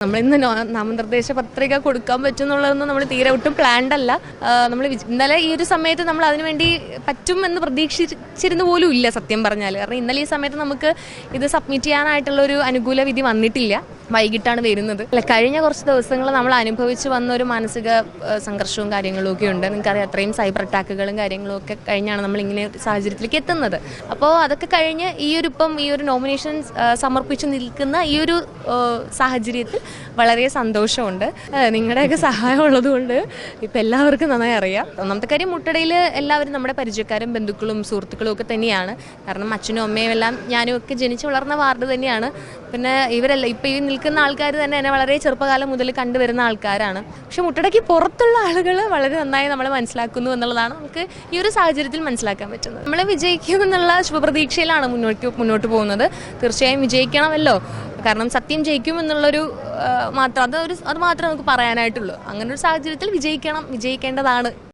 നമ്മൾ ഇന്ന് നാമനിർദ്ദേശ പത്രിക കൊടുക്കാൻ പറ്റും എന്നുള്ളതൊന്നും നമ്മൾ തീരെ ഒട്ടും പ്ലാൻഡ് അല്ല. നമ്മൾ ഇന്നലെ ഈ ഒരു സമയത്ത് നമ്മൾ അതിനുവേണ്ടി പറ്റും എന്ന് പ്രതീക്ഷിച്ചിരുന്നു പോലും ഇല്ല സത്യം പറഞ്ഞാൽ കാരണം ഇന്നലെ ഈ സമയത്ത് നമുക്ക് ഇത് സബ്മിറ്റ് ചെയ്യാനായിട്ടുള്ള ഒരു അനുകൂല വിധി വന്നിട്ടില്ല. വൈകിട്ടാണ് വരുന്നത്. അല്ല കഴിഞ്ഞ കുറച്ച് ദിവസങ്ങൾ നമ്മൾ അനുഭവിച്ച് വന്ന ഒരു മാനസിക സംഘർഷവും കാര്യങ്ങളും ഒക്കെ ഉണ്ട്. നിങ്ങൾക്കറിയാം അത്രയും സൈബർ അറ്റാക്കുകളും കാര്യങ്ങളും ഒക്കെ കഴിഞ്ഞാണ് നമ്മൾ ഇങ്ങനെ സാഹചര്യത്തിലേക്ക് എത്തുന്നത്. അപ്പോൾ അതൊക്കെ കഴിഞ്ഞ് ഈ ഒരു ഇപ്പം ഈ ഒരു നോമിനേഷൻ സമർപ്പിച്ച് നിൽക്കുന്ന ഈ ഒരു സാഹചര്യത്തിൽ വളരെ സന്തോഷമുണ്ട്. നിങ്ങളുടെയൊക്കെ സഹായം ഉള്ളതുകൊണ്ട് ഇപ്പം എല്ലാവർക്കും നന്നായി അറിയാം. ഒന്നാമത്തെ കാര്യം മുട്ടടയിൽ എല്ലാവരും നമ്മുടെ പരിചയക്കാരും ബന്ധുക്കളും സുഹൃത്തുക്കളും ഒക്കെ തന്നെയാണ്. കാരണം അച്ഛനും അമ്മയും എല്ലാം ഞാനും ഒക്കെ ജനിച്ചു വളർന്ന വാർഡ് തന്നെയാണ്. പിന്നെ ഇവരെല്ലാം ഇപ്പം ഈ നിൽക്കുന്ന ആൾക്കാർ തന്നെ എന്നെ വളരെ ചെറുപ്പകാലം മുതൽ കണ്ടുവരുന്ന ആൾക്കാരാണ്. പക്ഷെ മുട്ടടയ്ക്ക് പുറത്തുള്ള ആളുകൾ വളരെ നന്നായി നമ്മളെ മനസ്സിലാക്കുന്നു എന്നുള്ളതാണ് നമുക്ക് ഈ ഒരു സാഹചര്യത്തിൽ മനസ്സിലാക്കാൻ പറ്റുന്നത്. നമ്മൾ വിജയിക്കുമെന്നുള്ള ശുഭപ്രതീക്ഷയിലാണ് മുന്നോട്ട് മുന്നോട്ട് പോകുന്നത്. തീർച്ചയായും വിജയിക്കണമല്ലോ. കാരണം സത്യം ജയിക്കും എന്നുള്ളൊരു മാത്രം അത് ഒരു അത് മാത്രമേ നമുക്ക് പറയാനായിട്ടുള്ളൂ. അങ്ങനെ ഒരു സാഹചര്യത്തിൽ വിജയിക്കണം വിജയിക്കേണ്ടതാണ്.